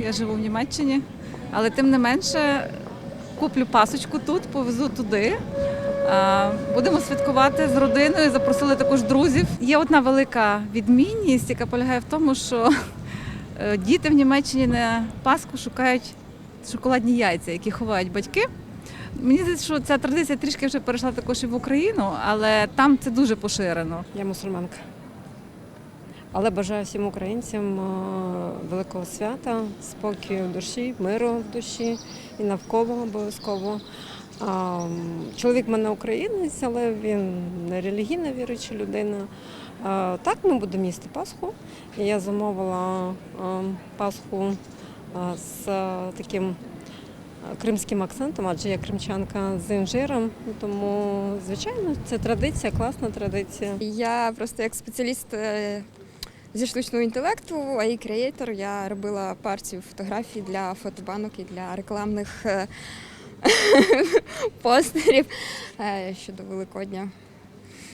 Я живу в Німеччині, але тим не менше куплю пасочку тут, повезу туди. Будемо святкувати з родиною. Запросили також друзів. Є одна велика відмінність, яка полягає в тому, що е, діти в Німеччині на Пасху шукають шоколадні яйця, які ховають батьки. Мені здається, що ця традиція трішки вже перейшла також і в Україну, але там це дуже поширено. Я мусульманка. Але бажаю всім українцям е, великого свята, спокою в душі, миру в душі і навколо обов'язково. Чоловік в мене українець, але він не релігійна віруюча людина. Так, ми будемо їсти Пасху. Я замовила е, Пасху е, з таким кримським акцентом, адже я кримчанка з інжиром. Тому, звичайно, це традиція, класна традиція. Я просто як спеціаліст зі штучного інтелекту, AI Creator, я робила партію фотографій для фотобанок і для рекламних е, постерів е, щодо Великодня.